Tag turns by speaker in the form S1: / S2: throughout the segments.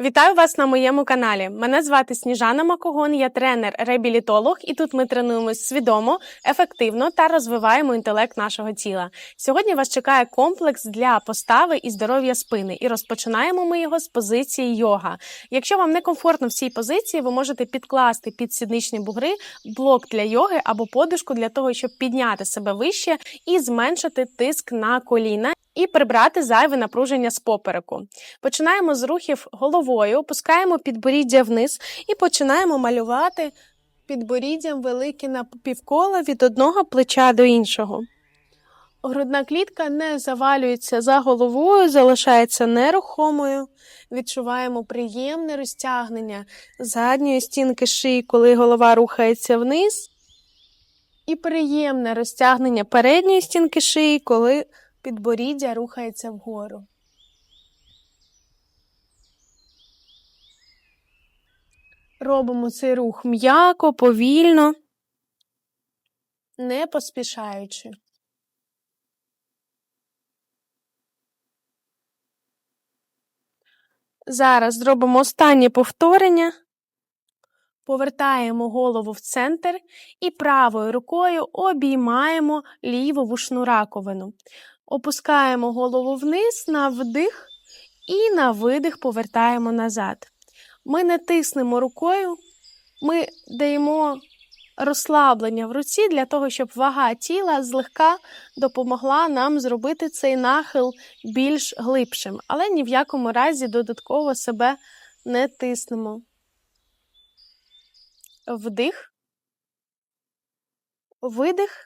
S1: Вітаю вас на моєму каналі. Мене звати Сніжана Макогон, я тренер-реабілітолог, і тут ми тренуємось свідомо, ефективно та розвиваємо інтелект нашого тіла. Сьогодні вас чекає комплекс для постави і здоров'я спини, і розпочинаємо ми його з позиції йога. Якщо вам не комфортно в цій позиції, ви можете підкласти під сідничні бугри блок для йоги або подушку для того, щоб підняти себе вище і зменшити тиск на коліна. І прибрати зайве напруження з попереку. Починаємо з рухів головою, опускаємо підборіддя вниз і починаємо малювати підборіддям велике напівколо від одного плеча до іншого. Грудна клітка не завалюється за головою, залишається нерухомою. Відчуваємо приємне розтягнення задньої стінки шиї, коли голова рухається вниз. І приємне розтягнення передньої стінки шиї, коли підборіддя рухається вгору. Робимо цей рух м'яко, повільно, не поспішаючи. Зараз зробимо останнє повторення. Повертаємо голову в центр і правою рукою обіймаємо ліву вушну раковину. Опускаємо голову вниз на вдих і на видих повертаємо назад. Ми не тиснемо рукою, ми даємо розслаблення в руці для того, щоб вага тіла злегка допомогла нам зробити цей нахил більш глибшим, але ні в якому разі додатково себе не тиснемо. Вдих, видих.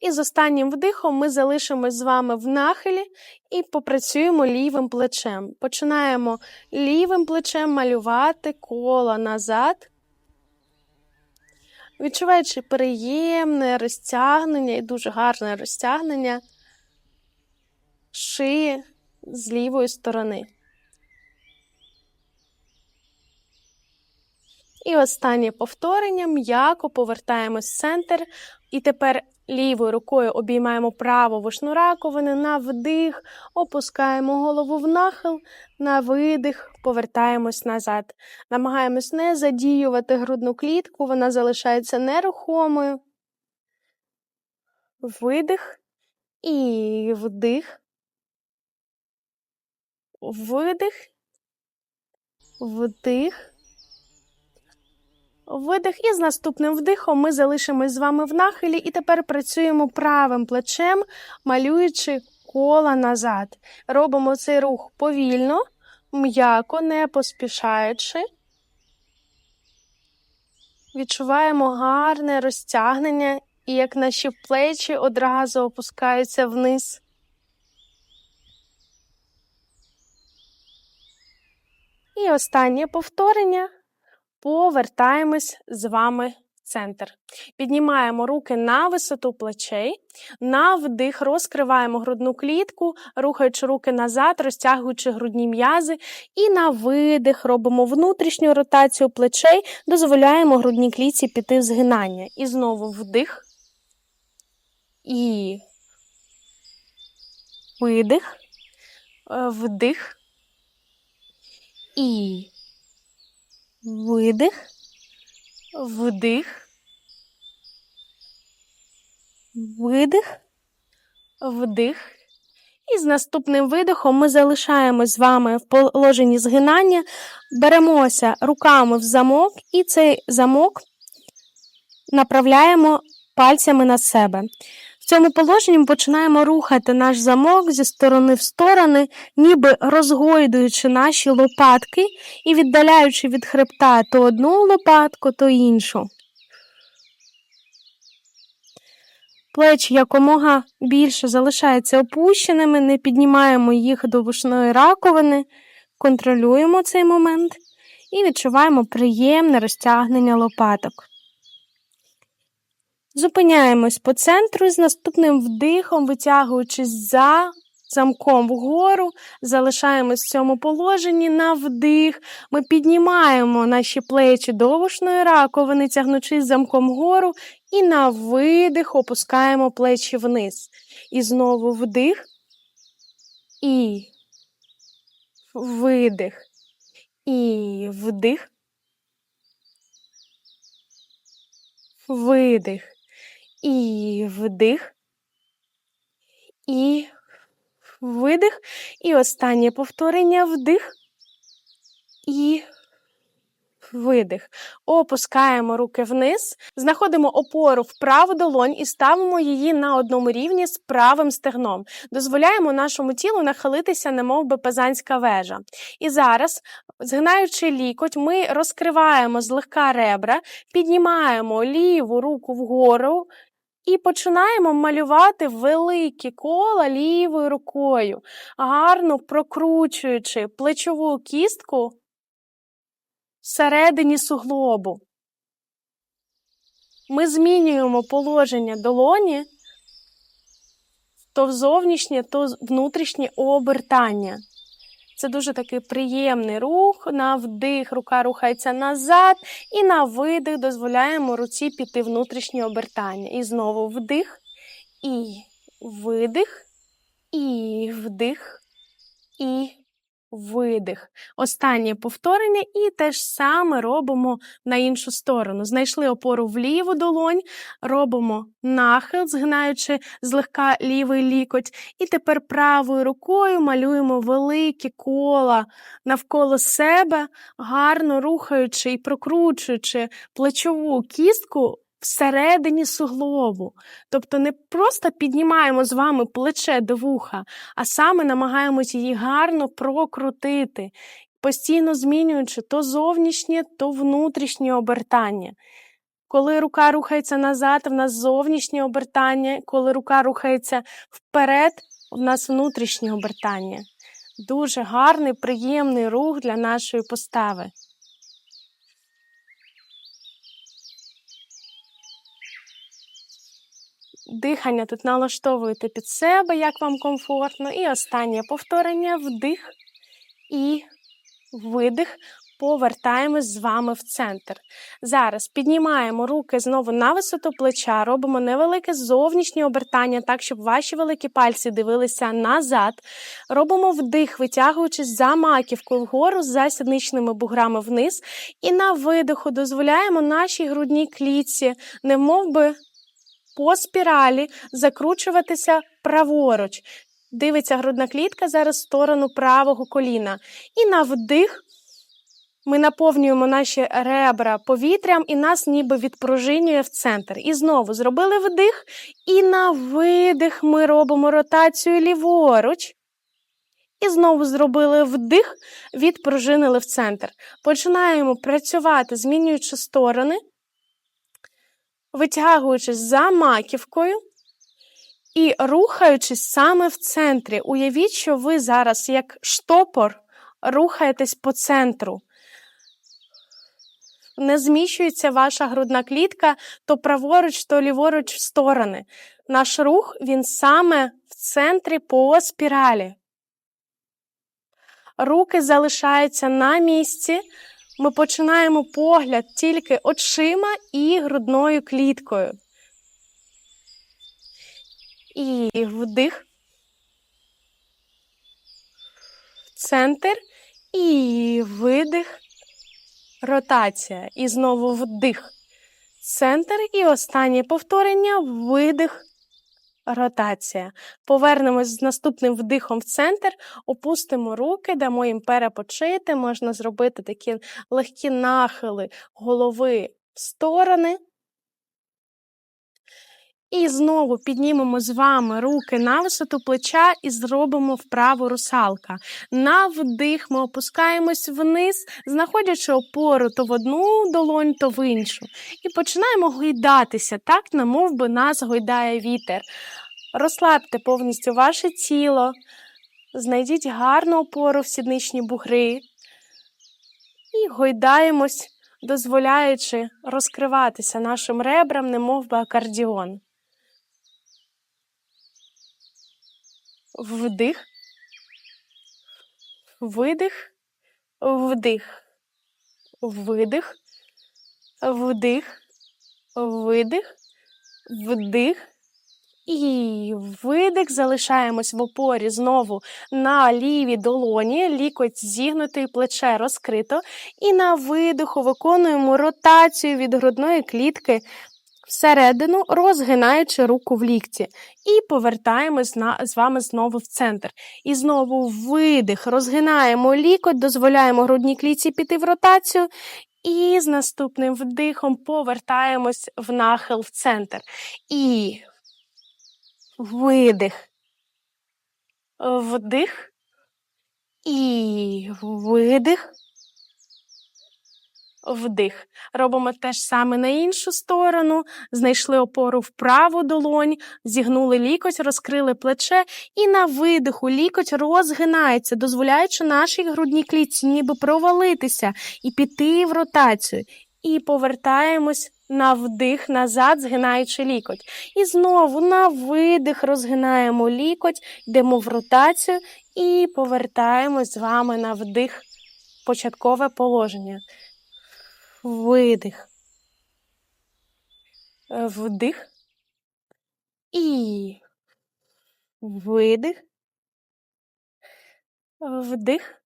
S1: І з останнім вдихом ми залишимось з вами в нахилі і попрацюємо лівим плечем. Починаємо лівим плечем малювати коло назад, відчуваючи приємне розтягнення і дуже гарне розтягнення шиї з лівої сторони. І останнє повторення м'яко повертаємось в центр. І тепер лівою рукою обіймаємо праву вишну раковину, на вдих, опускаємо голову в нахил, на видих, повертаємось назад. Намагаємось не задіювати грудну клітку, вона залишається нерухомою. Видих і вдих. Видих. Вдих. Видих, і з наступним вдихом ми залишимось з вами в нахилі, і тепер працюємо правим плечем, малюючи кола назад. Робимо цей рух повільно, м'яко, не поспішаючи. Відчуваємо гарне розтягнення, і як наші плечі одразу опускаються вниз. І останнє повторення повертаємось з вами в центр. Піднімаємо руки на висоту плечей, на вдих розкриваємо грудну клітку, рухаючи руки назад, розтягуючи грудні м'язи. І на видих робимо внутрішню ротацію плечей, дозволяємо грудній клітці піти в згинання. І знову вдих. І видих, е, вдих. І Видих, вдих, видих, вдих. І з наступним видихом ми залишаємось з вами в положенні згинання, беремося руками в замок, і цей замок направляємо пальцями на себе цьому положенні ми починаємо рухати наш замок зі сторони в сторони, ніби розгойдуючи наші лопатки і віддаляючи від хребта то одну лопатку, то іншу. Плечі якомога більше залишаються опущеними, не піднімаємо їх до вушної раковини, контролюємо цей момент і відчуваємо приємне розтягнення лопаток. Зупиняємось по центру з наступним вдихом, витягуючись за замком вгору, залишаємось в цьому положенні на вдих. Ми піднімаємо наші плечі до вушної раковини, тягнучись замком вгору, і на видих опускаємо плечі вниз. І знову вдих. І видих. І вдих. Видих. І вдих. І видих. І останнє повторення вдих. І видих. Опускаємо руки вниз, знаходимо опору в праву долонь і ставимо її на одному рівні з правим стегном. Дозволяємо нашому тілу нахилитися, немов би пазанська вежа. І зараз, згинаючи лікоть, ми розкриваємо злегка ребра, піднімаємо ліву руку вгору. І починаємо малювати великі кола лівою рукою, гарно прокручуючи плечову кістку всередині суглобу. Ми змінюємо положення долоні то в зовнішнє, то внутрішнє обертання. Це дуже такий приємний рух. На вдих рука рухається назад, і на видих дозволяємо руці піти внутрішнє обертання. І знову вдих, і видих, і вдих, і видих. Останнє повторення, і те ж саме робимо на іншу сторону. Знайшли опору в ліву долонь, робимо нахил, згинаючи злегка лівий лікоть. І тепер правою рукою малюємо великі кола навколо себе, гарно рухаючи і прокручуючи плечову кістку всередині суглобу. Тобто не просто піднімаємо з вами плече до вуха, а саме намагаємось її гарно прокрутити, постійно змінюючи то зовнішнє, то внутрішнє обертання. Коли рука рухається назад, в нас зовнішнє обертання, коли рука рухається вперед, в нас внутрішнє обертання. Дуже гарний, приємний рух для нашої постави. Дихання тут налаштовуєте під себе, як вам комфортно. І останнє повторення вдих і видих. Повертаємось з вами в центр. Зараз піднімаємо руки знову на висоту плеча, робимо невелике зовнішнє обертання, так, щоб ваші великі пальці дивилися назад. Робимо вдих, витягуючись за маківкою вгору, за сідничними буграми вниз. І на видиху дозволяємо нашій грудній клітці, немов би по спіралі закручуватися праворуч. Дивиться грудна клітка зараз в сторону правого коліна. І на вдих ми наповнюємо наші ребра повітрям і нас ніби відпружинює в центр. І знову зробили вдих, і на видих ми робимо ротацію ліворуч. І знову зробили вдих, відпружинили в центр. Починаємо працювати, змінюючи сторони витягуючись за маківкою і рухаючись саме в центрі. Уявіть, що ви зараз, як штопор, рухаєтесь по центру. Не зміщується ваша грудна клітка то праворуч, то ліворуч в сторони. Наш рух він саме в центрі по спіралі. Руки залишаються на місці, ми починаємо погляд тільки очима і грудною кліткою. І вдих, центр і видих, ротація. І знову вдих. Центр і останнє повторення видих, ротація. Повернемось з наступним вдихом в центр, опустимо руки, дамо їм перепочити. Можна зробити такі легкі нахили голови в сторони. І знову піднімемо з вами руки на висоту плеча і зробимо вправу русалка. На вдих ми опускаємось вниз, знаходячи опору то в одну долонь, то в іншу. І починаємо гойдатися, так, немов би нас гойдає вітер. Розслабте повністю ваше тіло, знайдіть гарну опору в сідничні бугри. І гойдаємось, дозволяючи розкриватися нашим ребрам, немов би акордіон. Вдих, видих, вдих, видих, вдих, видих, вдих І видих, залишаємось в опорі знову на лівій долоні, лікоть зігнутий, плече розкрито. І на видиху виконуємо ротацію від грудної клітки всередину, розгинаючи руку в лікті. І повертаємось з вами знову в центр. І знову видих, розгинаємо лікоть, дозволяємо грудній клітці піти в ротацію. І з наступним вдихом повертаємось в нахил в центр. І видих. Вдих. І видих. Вдих. Робимо те ж саме на іншу сторону. Знайшли опору в праву долонь, зігнули лікоть, розкрили плече, і на видиху лікоть розгинається, дозволяючи нашій грудній клітці ніби провалитися і піти в ротацію. І повертаємось на вдих назад, згинаючи лікоть. І знову на видих розгинаємо лікоть, йдемо в ротацію і повертаємось з вами на вдих, початкове положення. Видих. Вдих. І видих. Вдих.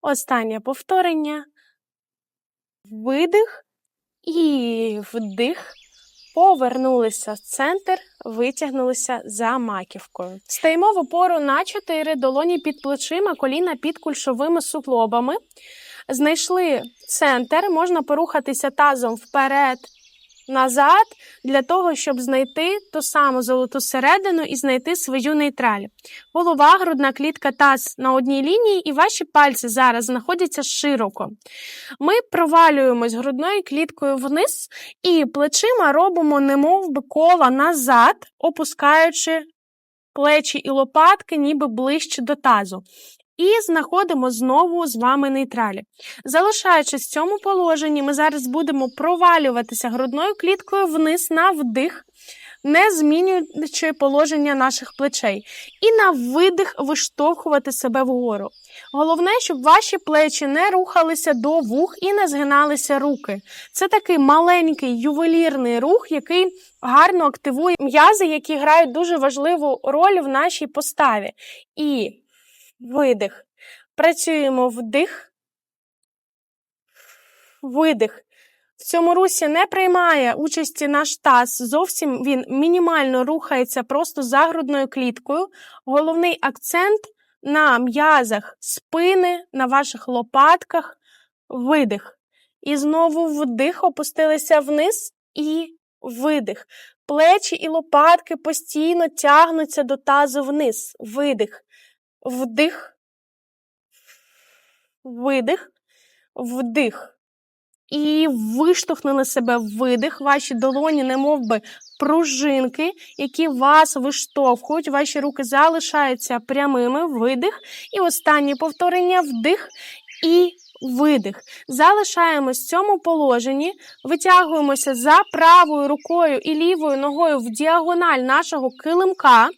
S1: Останнє повторення. Видих. І вдих. Повернулися в центр, витягнулися за маківкою. Стаємо в опору на 4 долоні під плечима, коліна під кульшовими суглобами. Знайшли центр, можна порухатися тазом вперед, назад, для того, щоб знайти ту саму золоту середину і знайти свою нейтраль. Голова, грудна клітка, таз на одній лінії, і ваші пальці зараз знаходяться широко. Ми провалюємось грудною кліткою вниз і плечима робимо немов би кола назад, опускаючи плечі і лопатки, ніби ближче до тазу. І знаходимо знову з вами нейтралі. Залишаючись в цьому положенні, ми зараз будемо провалюватися грудною кліткою вниз на вдих, не змінюючи положення наших плечей. І на видих виштовхувати себе вгору. Головне, щоб ваші плечі не рухалися до вух і не згиналися руки. Це такий маленький ювелірний рух, який гарно активує м'язи, які грають дуже важливу роль в нашій поставі. І видих. Працюємо вдих, видих. В цьому русі не приймає участі наш таз. Зовсім він мінімально рухається просто за грудною кліткою. Головний акцент на м'язах спини, на ваших лопатках, видих. І знову вдих, опустилися вниз і видих. Плечі і лопатки постійно тягнуться до тазу вниз. Видих. Вдих. Видих. Вдих. І виштовхнули себе видих. Ваші долоні, немов би пружинки, які вас виштовхують. Ваші руки залишаються прямими. Видих. І останнє повторення вдих і видих. Залишаємось в цьому положенні, витягуємося за правою рукою і лівою ногою в діагональ нашого килимка.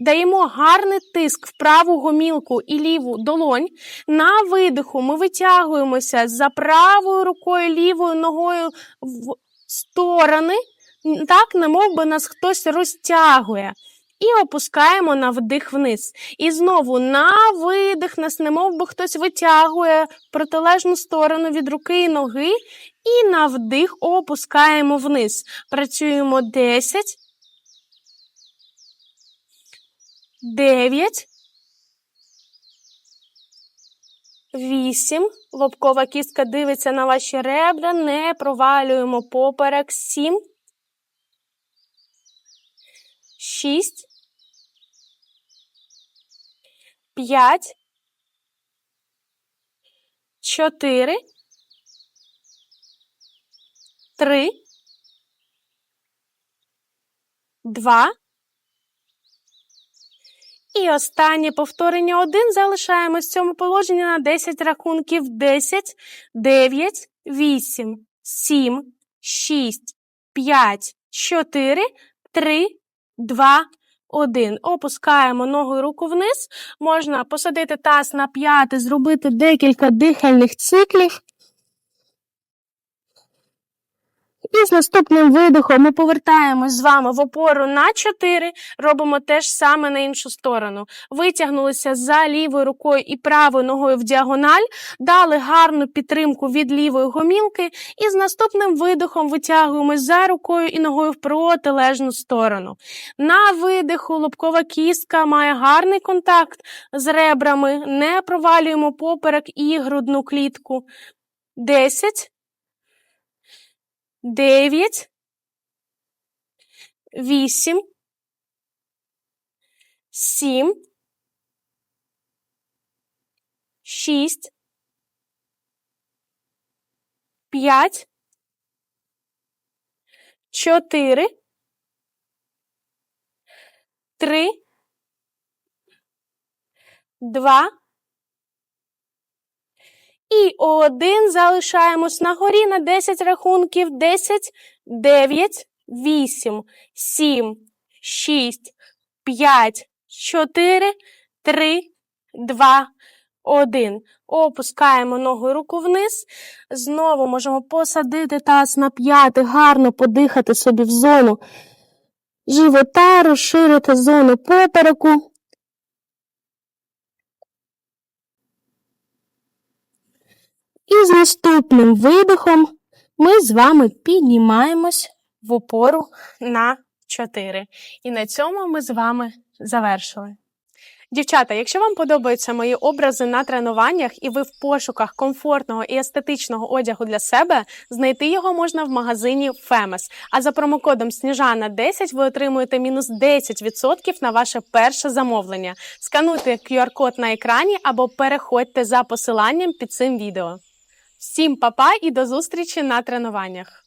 S1: Даємо гарний тиск в праву гомілку і ліву долонь. На видиху ми витягуємося за правою рукою, лівою ногою в сторони, так, немов би нас хтось розтягує. І опускаємо на вдих вниз. І знову на видих нас немов би хтось витягує протилежну сторону від руки і ноги. І на вдих опускаємо вниз. Працюємо 10. Дев'ять. Вісім. Лобкова кістка дивиться на ваші ребра. Не провалюємо поперек. Сім. Шість. П'ять. Чотири. Три. Два. І останнє повторення один залишаємось в цьому положенні на 10 рахунків. 10, 9, 8, 7, 6, 5, 4, 3, 2, 1. Опускаємо ногу руку вниз. Можна посадити таз на п'яти, зробити декілька дихальних циклів. І з наступним видихом ми повертаємось з вами в опору на 4, робимо те ж саме на іншу сторону. Витягнулися за лівою рукою і правою ногою в діагональ, дали гарну підтримку від лівої гомілки, і з наступним видихом витягуємось за рукою і ногою в протилежну сторону. На видиху лобкова кістка має гарний контакт з ребрами, не провалюємо поперек і грудну клітку. 10, 9, 8, 7, 6, 5, 4, 3, 2, і один залишаємось на горі на 10 рахунків. 10, 9, 8, 7, 6, 5, 4, 3, 2, 1. Опускаємо ногу руку вниз. Знову можемо посадити таз на п'яти, гарно подихати собі в зону живота, розширити зону попереку. І з наступним видихом ми з вами піднімаємось в опору на 4. І на цьому ми з вами завершили. Дівчата, якщо вам подобаються мої образи на тренуваннях і ви в пошуках комфортного і естетичного одягу для себе, знайти його можна в магазині Famous. А за промокодом Сніжана 10 ви отримуєте мінус 10% на ваше перше замовлення. Скануйте QR-код на екрані або переходьте за посиланням під цим відео. Всім па-па і до зустрічі на тренуваннях!